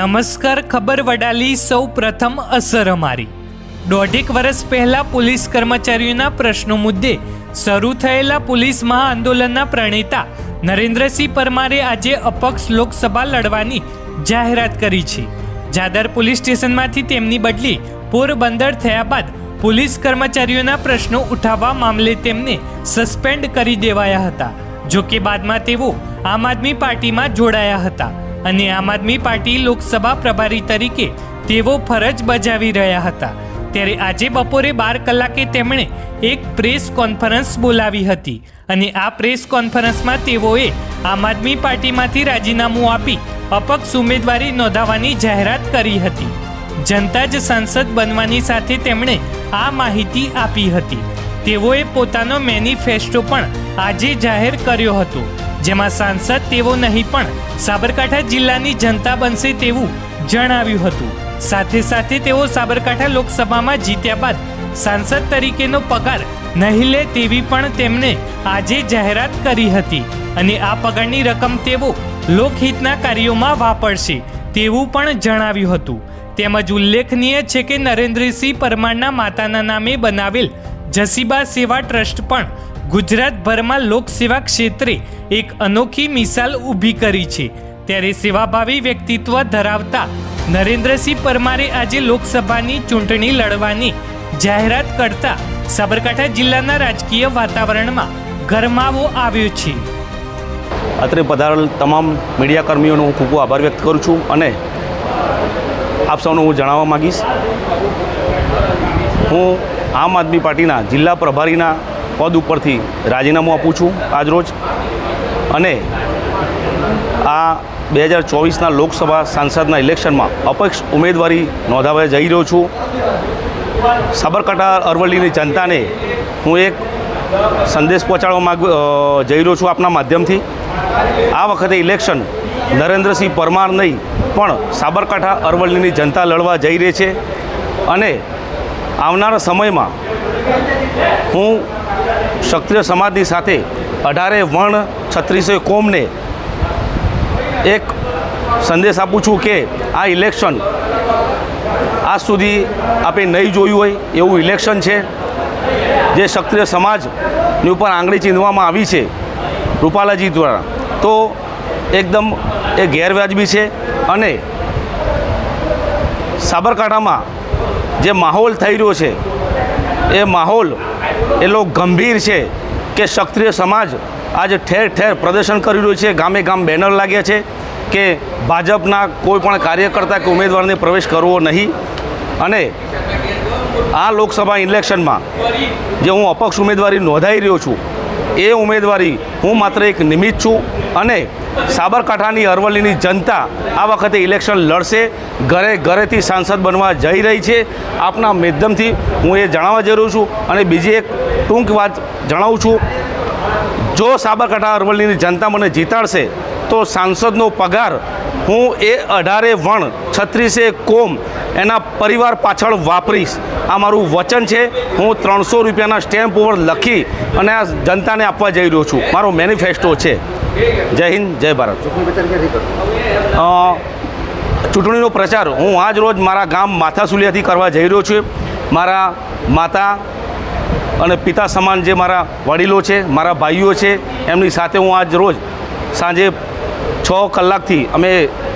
નમસ્કાર, ખબર વડાલી સૌ પ્રથમ અસર અમારી. દોઢેક વર્ષ પહેલા પોલીસ કર્મચારીઓના પ્રશ્નો મુદ્દે શરૂ થયેલા પોલીસ મહાઆંદોલનના પ્રણેતા નરેન્દ્રસિંહ પરમારે આજે અપક્ષ લોકસભા લડવાની જાહેરાત કરી છે. જાદર પોલીસ સ્ટેશનમાંથી તેમની બદલી પોરબંદર થયા બાદ પોલીસ કર્મચારીઓના પ્રશ્નો ઉઠાવવા મામલે તેમને સસ્પેન્ડ કરી દેવાયા હતા જો કે બાદમાં તેઓ આમ આદમી પાર્ટીમાં જોડાયા હતા. અને આમ આદમી પાર્ટી લોકસભા પ્રભારી તરીકે તેઓ ફરજ બજાવી રહ્યા હતા. ત્યારે આજે બપોરે બાર કલાકે તેમણે એક પ્રેસ કોન્ફરન્સ બોલાવી હતી અને આ પ્રેસ કોન્ફરન્સમાં તેઓએ આમ આદમી પાર્ટીમાંથી રાજીનામું આપી અપક્ષ ઉમેદવારી નોંધાવવાની જાહેરાત કરી હતી. જનતા જ સાંસદ બનવાની સાથે તેમણે આ માહિતી આપી હતી. તેઓએ પોતાનો મેનિફેસ્ટો પણ આજે જાહેર કર્યો હતો. જેમાં સાંસદ તેઓ નહીં પણ સાબરકાંઠા જિલ્લાની જનતા બનશે તેવું જણાવ્યું હતું. સાથે સાથે તેઓ સાબરકાંઠા લોકસભામાં જીત્યા બાદ સાંસદ તરીકેનો પગાર નહીં લે તેવી પણ તેમણે આજે જાહેરાત કરી હતી અને આ પગારની રકમ તેઓ લોકહિતના કાર્યોમાં વાપરશે તેવું પણ જણાવ્યું હતું. તેમજ ઉલ્લેખનીય છે કે નરેન્દ્રસિંહ પરમારના માતાના નામે બનાવેલ જસીબા સેવા ટ્રસ્ટ પણ ગુજરાતભરમાં લોકસેવા ક્ષેત્રે એક અનોખી મિસાલ ઊભી કરી છે. ત્યારે સેવાભાવી વ્યક્તિત્વ ધરાવતા નરેન્દ્રસિંહ પરમારે આજે લોકસભાની ચૂંટણી લડવાની જાહેરાત કરતા સાબરકાંઠા જિલ્લાના રાજકીય વાતાવરણમાં ગરમાવો આવ્યો છે. અત્રે પધારેલ તમામ મીડિયા કર્મીઓનો હું ખૂબ આભાર વ્યક્ત કરું છું અને આપ સૌનો હું જણાવવા માગીશ. હું આમ આદમી પાર્ટીના જિલ્લા પ્રભારીના પદ ઉપરથી રાજીનામું આપું છું આજરોજ. અને આ બે હજાર ચોવીસના લોકસભા સાંસદના ઇલેક્શનમાં અપક્ષ ઉમેદવારી નોંધાવવા જઈ રહ્યો છું. સાબરકાંઠા અરવલ્લીની જનતાને હું એક સંદેશ પહોંચાડવા માગ જઈ રહ્યો છું આપના માધ્યમથી. આ વખતે ઇલેક્શન નરેન્દ્રસિંહ પરમાર નહીં, પણ સાબરકાંઠા અરવલ્લીની જનતા લડવા જઈ રહી છે. અને આવનારા સમયમાં હું ક્ષત્રિય સમાજની સાથે અઢારે વર્ણ છત્રીસે કોમને એક સંદેશ આપું છું કે આ ઇલેક્શન આજ સુધી આપણે નહીં જોયું હોય એવું ઇલેક્શન છે. જે ક્ષત્રિય સમાજની ઉપર આંગળી ચીંધવામાં આવી છે રૂપાલાજી દ્વારા. તો એકદમ એ ગેરવાજબી છે અને સાબરકાંઠામાં જે માહોલ થઈ રહ્યો છે, એ માહોલ એટલો ગંભીર છે કે ક્ષત્રિય સમાજ આજે ઠેર ઠેર પ્રદર્શન કરી રહ્યું છે, ગામે ગામ બેનર લાગ્યા છે કે ભાજપના કોઈ પણ કાર્યકર્તા કે ઉમેદવારને પ્રવેશ કરવો નહીં. અને આ લોકસભા ઇલેક્શનમાં જે હું અપક્ષ ઉમેદવારી નોંધાઈ રહ્યો છું, એ ઉમેદવારી હું માત્ર એક નિમિત્ત છું અને સાબરકાંઠાની અરવલ્લીની જનતા આ વખતે ઇલેક્શન લડશે. ઘરે ઘરેથી સાંસદ બનવા જઈ રહી છે. આપના માધ્યમથી હું એ જણાવવા રહ્યો છું અને બીજી એક ટૂંક વાત જણાવું છું. જો સાબરકાંઠા અરવલ્લીની જનતા મને જીતાડશે, તો સાંસદનો પગાર હું એ અઢારે વણ છત્રીસે કોમ એના પરિવાર પાછળ વાપરીશ. આ મારું વચન છે. હું ત્રણસો રૂપિયાના સ્ટેમ્પ ઉપર લખી અને આ જનતાને આપવા જઈ રહ્યો છું. મારો મેનિફેસ્ટો છે. જય હિન્દ, જય ભારત. ચૂંટણીનો પ્રચાર. હું આજ રોજ મારા ગામ માથાસુલિયાથી કરવા જઈ રહ્યો છું. મારા માતા અને પિતા સમાન જે મારા વડીલો છે, મારા ભાઈઓ છે, એમની સાથે હું આજ રોજ સાંજે છ કલાકથી અમે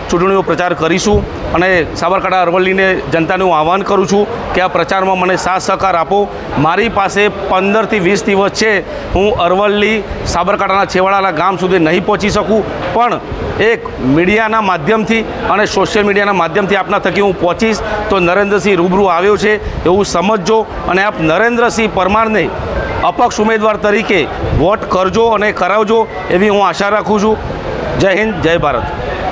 ચૂંટણીનો પ્રચાર કરીશું અને સાબરકાંઠા અરવલ્લીને જનતાને હું આહવાન કરું છું કે આ પ્રચારમાં મને સાથ સહકાર આપો. મારી પાસે પંદરથી વીસ દિવસ છે. હું અરવલ્લી, સાબરકાંઠાના છેવાડાના ગામ સુધી નહીં પહોંચી શકું. પણ એક મીડિયાના માધ્યમથી અને સોશિયલ મીડિયાના માધ્યમથી આપના થકી હું પહોંચીશ તો નરેન્દ્રસિંહ રૂબરૂ આવ્યો છે એવું સમજજો અને આપ નરેન્દ્રસિંહ પરમારને અપક્ષ ઉમેદવાર તરીકે વોટ કરજો અને કરાવજો એવી હું આશા રાખું છું. જય હિન્દ જય ભારત.